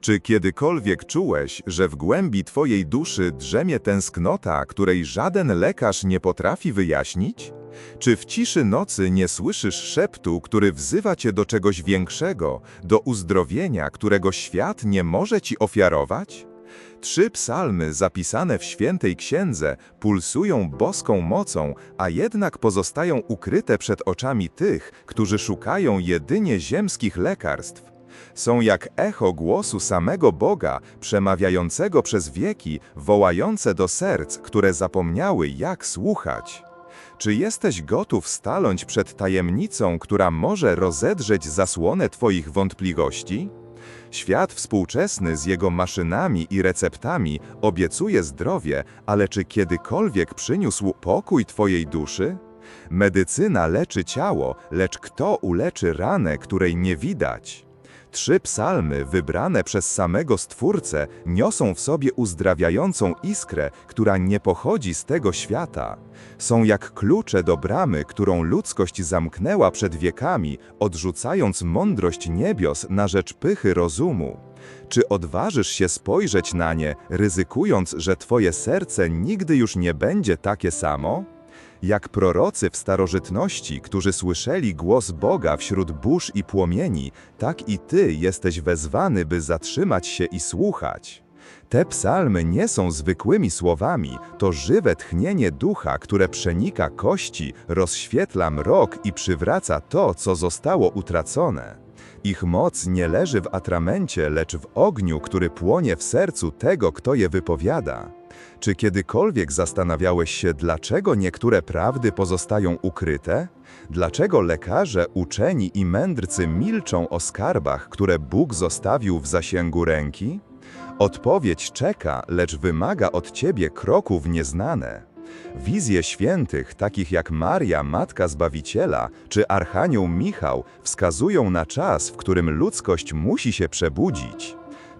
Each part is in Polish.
Czy kiedykolwiek czułeś, że w głębi twojej duszy drzemie tęsknota, której żaden lekarz nie potrafi wyjaśnić? Czy w ciszy nocy nie słyszysz szeptu, który wzywa cię do czegoś większego, do uzdrowienia, którego świat nie może ci ofiarować? Trzy psalmy zapisane w świętej księdze pulsują boską mocą, a jednak pozostają ukryte przed oczami tych, którzy szukają jedynie ziemskich lekarstw. Są jak echo głosu samego Boga, przemawiającego przez wieki, wołające do serc, które zapomniały, jak słuchać. Czy jesteś gotów stanąć przed tajemnicą, która może rozedrzeć zasłonę Twoich wątpliwości? Świat współczesny z jego maszynami i receptami obiecuje zdrowie, ale czy kiedykolwiek przyniósł pokój Twojej duszy? Medycyna leczy ciało, lecz kto uleczy ranę, której nie widać? Trzy psalmy wybrane przez samego Stwórcę niosą w sobie uzdrawiającą iskrę, która nie pochodzi z tego świata. Są jak klucze do bramy, którą ludzkość zamknęła przed wiekami, odrzucając mądrość niebios na rzecz pychy rozumu. Czy odważysz się spojrzeć na nie, ryzykując, że twoje serce nigdy już nie będzie takie samo? Jak prorocy w starożytności, którzy słyszeli głos Boga wśród burz i płomieni, tak i ty jesteś wezwany, by zatrzymać się i słuchać. Te psalmy nie są zwykłymi słowami, to żywe tchnienie ducha, które przenika kości, rozświetla mrok i przywraca to, co zostało utracone. Ich moc nie leży w atramencie, lecz w ogniu, który płonie w sercu tego, kto je wypowiada. Czy kiedykolwiek zastanawiałeś się, dlaczego niektóre prawdy pozostają ukryte? Dlaczego lekarze, uczeni i mędrcy milczą o skarbach, które Bóg zostawił w zasięgu ręki? Odpowiedź czeka, lecz wymaga od ciebie kroków nieznane. Wizje świętych, takich jak Maria, Matka Zbawiciela, czy Archanioł Michał, wskazują na czas, w którym ludzkość musi się przebudzić.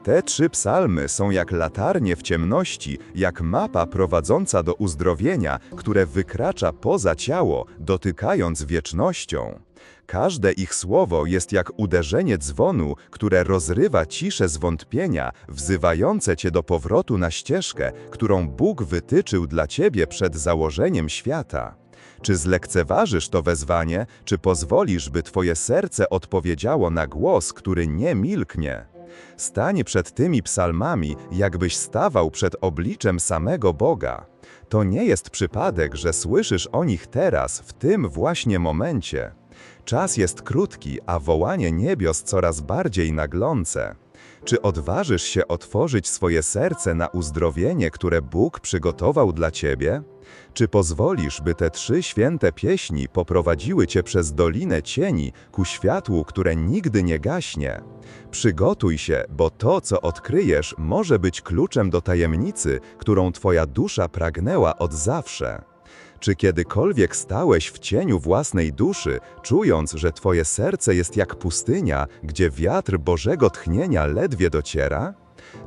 Te trzy psalmy są jak latarnie w ciemności, jak mapa prowadząca do uzdrowienia, które wykracza poza ciało, dotykając wiecznością. Każde ich słowo jest jak uderzenie dzwonu, które rozrywa ciszę zwątpienia, wzywające cię do powrotu na ścieżkę, którą Bóg wytyczył dla ciebie przed założeniem świata. Czy zlekceważysz to wezwanie, czy pozwolisz, by twoje serce odpowiedziało na głos, który nie milknie? Stań przed tymi psalmami, jakbyś stawał przed obliczem samego Boga. To nie jest przypadek, że słyszysz o nich teraz, w tym właśnie momencie. Czas jest krótki, a wołanie niebios coraz bardziej naglące. Czy odważysz się otworzyć swoje serce na uzdrowienie, które Bóg przygotował dla ciebie? Czy pozwolisz, by te trzy święte pieśni poprowadziły cię przez dolinę cieni ku światłu, które nigdy nie gaśnie? Przygotuj się, bo to, co odkryjesz, może być kluczem do tajemnicy, którą twoja dusza pragnęła od zawsze. Czy kiedykolwiek stałeś w cieniu własnej duszy, czując, że twoje serce jest jak pustynia, gdzie wiatr Bożego tchnienia ledwie dociera?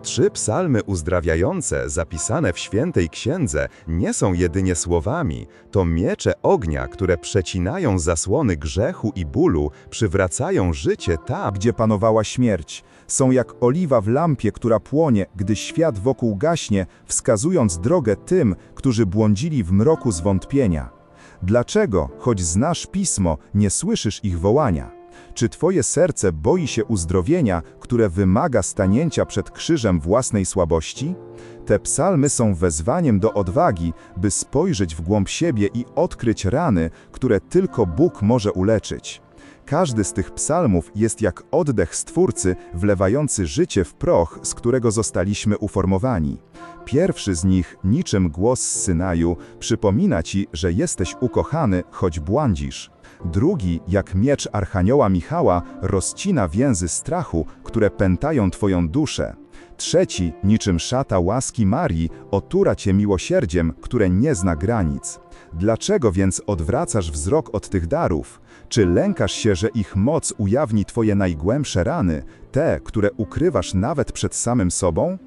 Trzy psalmy uzdrawiające, zapisane w świętej księdze, nie są jedynie słowami, to miecze ognia, które przecinają zasłony grzechu i bólu, przywracają życie tam, gdzie panowała śmierć. Są jak oliwa w lampie, która płonie, gdy świat wokół gaśnie, wskazując drogę tym, którzy błądzili w mroku zwątpienia. Dlaczego, choć znasz pismo, nie słyszysz ich wołania? Czy Twoje serce boi się uzdrowienia, które wymaga stanięcia przed krzyżem własnej słabości? Te psalmy są wezwaniem do odwagi, by spojrzeć w głąb siebie i odkryć rany, które tylko Bóg może uleczyć. Każdy z tych psalmów jest jak oddech Stwórcy, wlewający życie w proch, z którego zostaliśmy uformowani. Pierwszy z nich, niczym głos z Synaju, przypomina ci, że jesteś ukochany, choć błądzisz. Drugi, jak miecz Archanioła Michała, rozcina więzy strachu, które pętają twoją duszę. Trzeci, niczym szata łaski Marii, otura cię miłosierdziem, które nie zna granic. Dlaczego więc odwracasz wzrok od tych darów? Czy lękasz się, że ich moc ujawni twoje najgłębsze rany, te, które ukrywasz nawet przed samym sobą?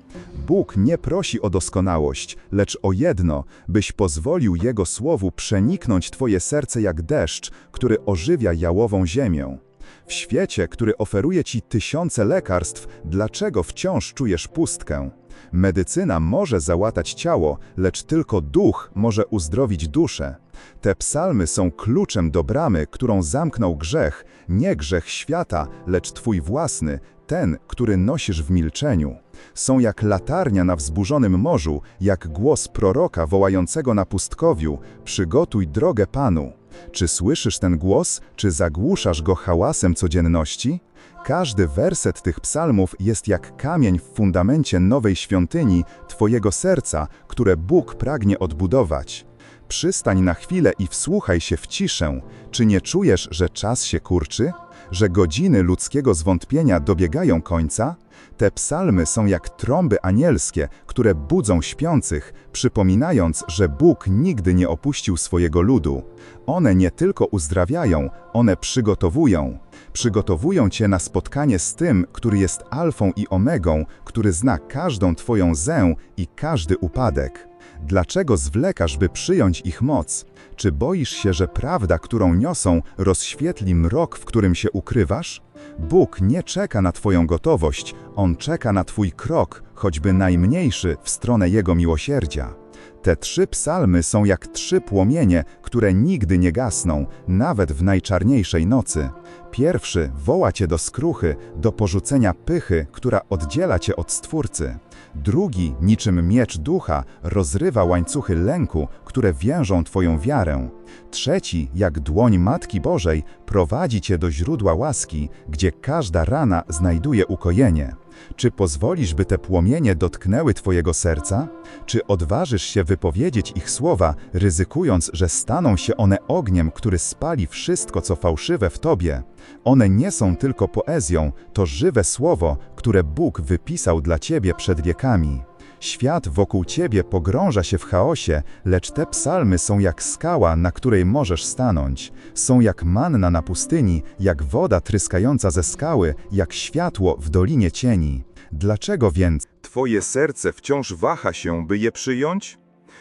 Bóg nie prosi o doskonałość, lecz o jedno, byś pozwolił Jego słowu przeniknąć twoje serce jak deszcz, który ożywia jałową ziemię. W świecie, który oferuje ci tysiące lekarstw, dlaczego wciąż czujesz pustkę? Medycyna może załatać ciało, lecz tylko duch może uzdrowić duszę. Te psalmy są kluczem do bramy, którą zamknął grzech, nie grzech świata, lecz twój własny, ten, który nosisz w milczeniu. Są jak latarnia na wzburzonym morzu, jak głos proroka wołającego na pustkowiu: Przygotuj drogę Panu. Czy słyszysz ten głos, czy zagłuszasz go hałasem codzienności? Każdy werset tych psalmów jest jak kamień w fundamencie nowej świątyni Twojego serca, które Bóg pragnie odbudować. Przystań na chwilę i wsłuchaj się w ciszę. Czy nie czujesz, że czas się kurczy? Że godziny ludzkiego zwątpienia dobiegają końca? Te psalmy są jak trąby anielskie, które budzą śpiących, przypominając, że Bóg nigdy nie opuścił swojego ludu. One nie tylko uzdrawiają, one przygotowują. Przygotowują cię na spotkanie z tym, który jest alfą i omegą, który zna każdą twoją zę i każdy upadek. Dlaczego zwlekasz, by przyjąć ich moc? Czy boisz się, że prawda, którą niosą, rozświetli mrok, w którym się ukrywasz? Bóg nie czeka na Twoją gotowość, On czeka na Twój krok, choćby najmniejszy, w stronę Jego miłosierdzia. Te trzy psalmy są jak trzy płomienie, które nigdy nie gasną, nawet w najczarniejszej nocy. Pierwszy woła cię do skruchy, do porzucenia pychy, która oddziela cię od Stwórcy. Drugi, niczym miecz ducha, rozrywa łańcuchy lęku, które więżą twoją wiarę. Trzeci, jak dłoń Matki Bożej, prowadzi cię do źródła łaski, gdzie każda rana znajduje ukojenie. Czy pozwolisz, by te płomienie dotknęły Twojego serca? Czy odważysz się wypowiedzieć ich słowa, ryzykując, że staną się one ogniem, który spali wszystko, co fałszywe w Tobie? One nie są tylko poezją, to żywe słowo, które Bóg wypisał dla Ciebie przed wiekami. Świat wokół ciebie pogrąża się w chaosie, lecz te psalmy są jak skała, na której możesz stanąć. Są jak manna na pustyni, jak woda tryskająca ze skały, jak światło w dolinie cieni. Dlaczego więc Twoje serce wciąż waha się, by je przyjąć?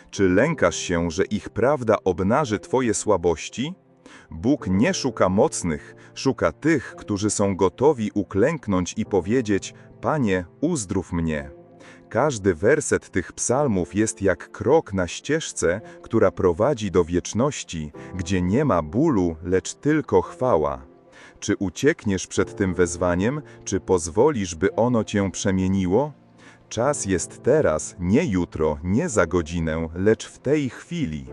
Czy lękasz się, że ich prawda obnaży Twoje słabości? Bóg nie szuka mocnych, szuka tych, którzy są gotowi uklęknąć i powiedzieć: Panie, uzdrów mnie. Każdy werset tych psalmów jest jak krok na ścieżce, która prowadzi do wieczności, gdzie nie ma bólu, lecz tylko chwała. Czy uciekniesz przed tym wezwaniem, czy pozwolisz, by ono cię przemieniło? Czas jest teraz, nie jutro, nie za godzinę, lecz w tej chwili.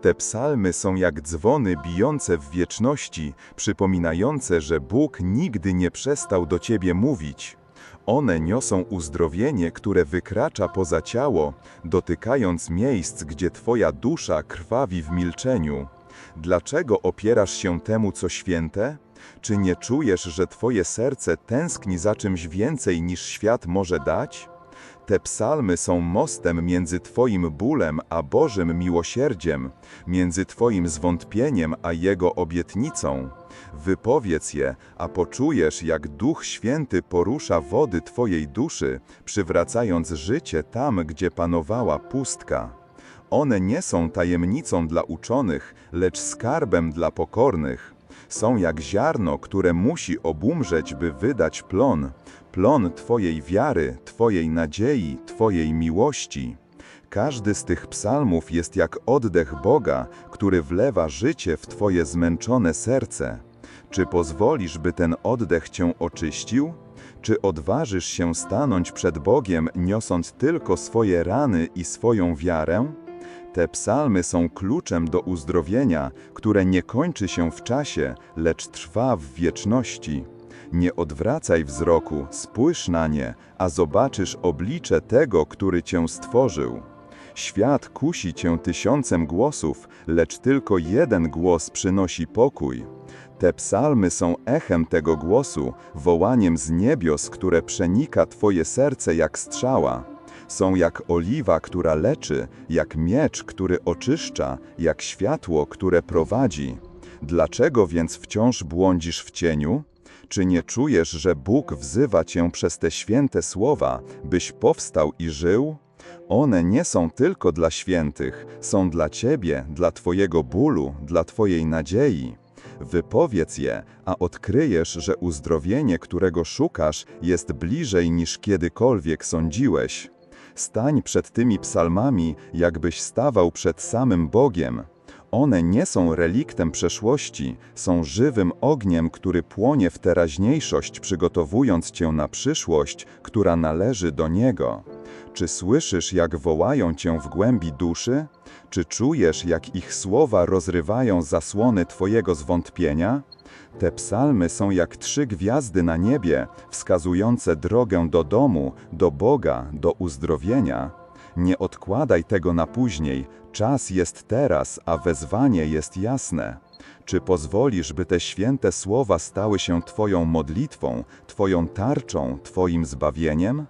Te psalmy są jak dzwony bijące w wieczności, przypominające, że Bóg nigdy nie przestał do ciebie mówić. One niosą uzdrowienie, które wykracza poza ciało, dotykając miejsc, gdzie Twoja dusza krwawi w milczeniu. Dlaczego opierasz się temu, co święte? Czy nie czujesz, że Twoje serce tęskni za czymś więcej niż świat może dać? Te psalmy są mostem między Twoim bólem a Bożym miłosierdziem, między Twoim zwątpieniem a Jego obietnicą. Wypowiedz je, a poczujesz, jak Duch Święty porusza wody Twojej duszy, przywracając życie tam, gdzie panowała pustka. One nie są tajemnicą dla uczonych, lecz skarbem dla pokornych. Są jak ziarno, które musi obumrzeć, by wydać plon. Plon Twojej wiary, Twojej nadziei, Twojej miłości. Każdy z tych psalmów jest jak oddech Boga, który wlewa życie w Twoje zmęczone serce. Czy pozwolisz, by ten oddech Cię oczyścił? Czy odważysz się stanąć przed Bogiem, niosąc tylko swoje rany i swoją wiarę? Te psalmy są kluczem do uzdrowienia, które nie kończy się w czasie, lecz trwa w wieczności. Nie odwracaj wzroku, spójrz na nie, a zobaczysz oblicze tego, który cię stworzył. Świat kusi cię tysiącem głosów, lecz tylko jeden głos przynosi pokój. Te psalmy są echem tego głosu, wołaniem z niebios, które przenika twoje serce jak strzała. Są jak oliwa, która leczy, jak miecz, który oczyszcza, jak światło, które prowadzi. Dlaczego więc wciąż błądzisz w cieniu? Czy nie czujesz, że Bóg wzywa cię przez te święte słowa, byś powstał i żył? One nie są tylko dla świętych, są dla ciebie, dla twojego bólu, dla twojej nadziei. Wypowiedz je, a odkryjesz, że uzdrowienie, którego szukasz, jest bliżej niż kiedykolwiek sądziłeś. Stań przed tymi psalmami, jakbyś stawał przed samym Bogiem. One nie są reliktem przeszłości, są żywym ogniem, który płonie w teraźniejszość, przygotowując cię na przyszłość, która należy do Niego. Czy słyszysz, jak wołają cię w głębi duszy? Czy czujesz, jak ich słowa rozrywają zasłony twojego zwątpienia? Te psalmy są jak trzy gwiazdy na niebie, wskazujące drogę do domu, do Boga, do uzdrowienia. Nie odkładaj tego na później, czas jest teraz, a wezwanie jest jasne. Czy pozwolisz, by te święte słowa stały się Twoją modlitwą, Twoją tarczą, Twoim zbawieniem?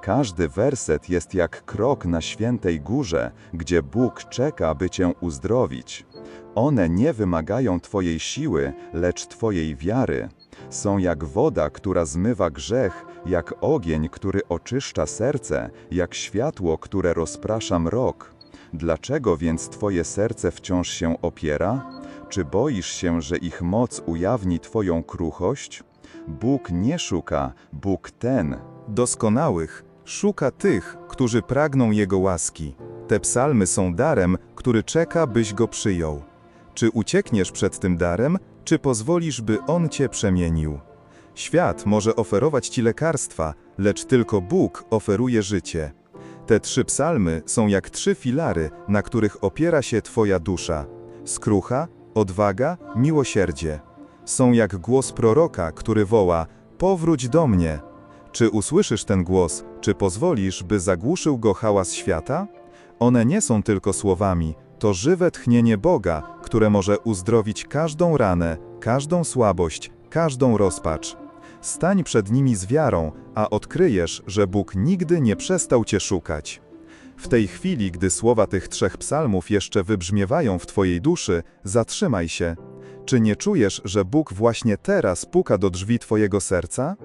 Każdy werset jest jak krok na świętej górze, gdzie Bóg czeka, by Cię uzdrowić. One nie wymagają Twojej siły, lecz Twojej wiary. Są jak woda, która zmywa grzech, jak ogień, który oczyszcza serce, jak światło, które rozprasza mrok. Dlaczego więc Twoje serce wciąż się opiera? Czy boisz się, że ich moc ujawni Twoją kruchość? Bóg nie szuka, Bóg ten, Doskonałych szuka tych, którzy pragną Jego łaski. Te psalmy są darem, który czeka, byś go przyjął. Czy uciekniesz przed tym darem, czy pozwolisz, by on cię przemienił? Świat może oferować ci lekarstwa, lecz tylko Bóg oferuje życie. Te trzy psalmy są jak trzy filary, na których opiera się Twoja dusza: skrucha, odwaga, miłosierdzie. Są jak głos proroka, który woła: Powróć do mnie. Czy usłyszysz ten głos, czy pozwolisz, by zagłuszył go hałas świata? One nie są tylko słowami, to żywe tchnienie Boga, które może uzdrowić każdą ranę, każdą słabość, każdą rozpacz. Stań przed nimi z wiarą, a odkryjesz, że Bóg nigdy nie przestał cię szukać. W tej chwili, gdy słowa tych trzech psalmów jeszcze wybrzmiewają w twojej duszy, zatrzymaj się. Czy nie czujesz, że Bóg właśnie teraz puka do drzwi twojego serca?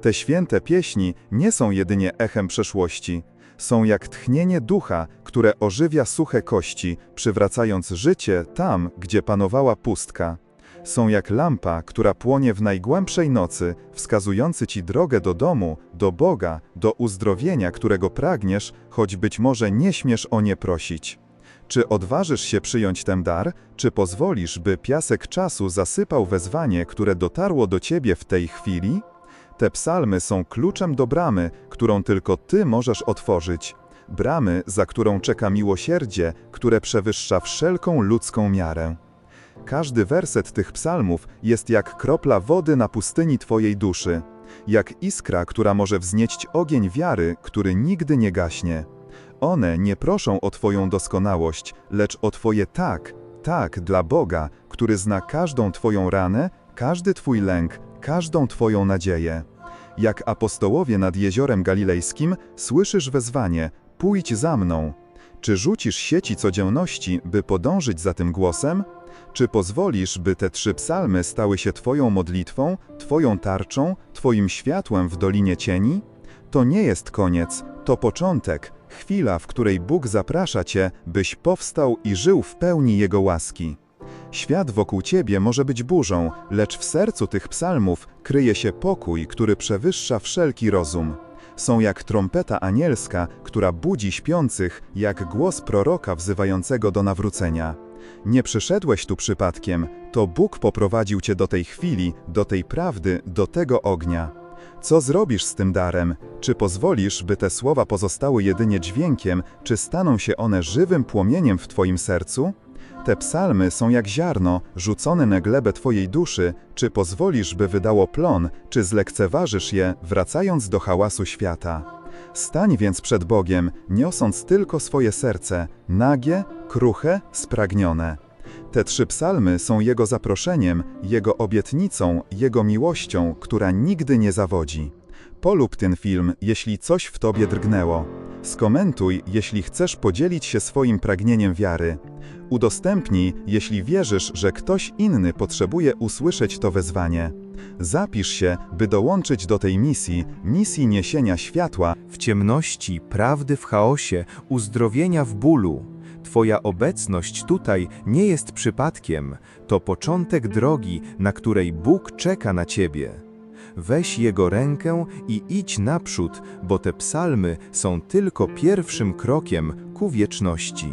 Te święte pieśni nie są jedynie echem przeszłości. Są jak tchnienie ducha, które ożywia suche kości, przywracając życie tam, gdzie panowała pustka. Są jak lampa, która płonie w najgłębszej nocy, wskazujący ci drogę do domu, do Boga, do uzdrowienia, którego pragniesz, choć być może nie śmiesz o nie prosić. Czy odważysz się przyjąć ten dar, czy pozwolisz, by piasek czasu zasypał wezwanie, które dotarło do ciebie w tej chwili? Te psalmy są kluczem do bramy, którą tylko ty możesz otworzyć. Bramy, za którą czeka miłosierdzie, które przewyższa wszelką ludzką miarę. Każdy werset tych psalmów jest jak kropla wody na pustyni Twojej duszy, jak iskra, która może wznieść ogień wiary, który nigdy nie gaśnie. One nie proszą o Twoją doskonałość, lecz o Twoje tak, tak dla Boga, który zna każdą Twoją ranę, każdy Twój lęk, każdą Twoją nadzieję. Jak apostołowie nad jeziorem galilejskim, słyszysz wezwanie: Pójdź za mną. Czy rzucisz sieci codzienności, by podążyć za tym głosem? Czy pozwolisz, by te trzy psalmy stały się Twoją modlitwą, Twoją tarczą, Twoim światłem w dolinie cieni? To nie jest koniec, to początek, chwila, w której Bóg zaprasza Cię, byś powstał i żył w pełni Jego łaski. Świat wokół Ciebie może być burzą, lecz w sercu tych psalmów kryje się pokój, który przewyższa wszelki rozum. Są jak trompeta anielska, która budzi śpiących, jak głos proroka wzywającego do nawrócenia. Nie przyszedłeś tu przypadkiem, to Bóg poprowadził cię do tej chwili, do tej prawdy, do tego ognia. Co zrobisz z tym darem? Czy pozwolisz, by te słowa pozostały jedynie dźwiękiem, czy staną się one żywym płomieniem w Twoim sercu? Te psalmy są jak ziarno, rzucone na glebę Twojej duszy, czy pozwolisz, by wydało plon, czy zlekceważysz je, wracając do hałasu świata. Stań więc przed Bogiem, niosąc tylko swoje serce, nagie, kruche, spragnione. Te trzy psalmy są Jego zaproszeniem, Jego obietnicą, Jego miłością, która nigdy nie zawodzi. Polub ten film, jeśli coś w Tobie drgnęło. Skomentuj, jeśli chcesz podzielić się swoim pragnieniem wiary. Udostępnij, jeśli wierzysz, że ktoś inny potrzebuje usłyszeć to wezwanie. Zapisz się, by dołączyć do tej misji, misji niesienia światła w ciemności, prawdy w chaosie, uzdrowienia w bólu. Twoja obecność tutaj nie jest przypadkiem, to początek drogi, na której Bóg czeka na Ciebie. Weź Jego rękę i idź naprzód, bo te psalmy są tylko pierwszym krokiem ku wieczności.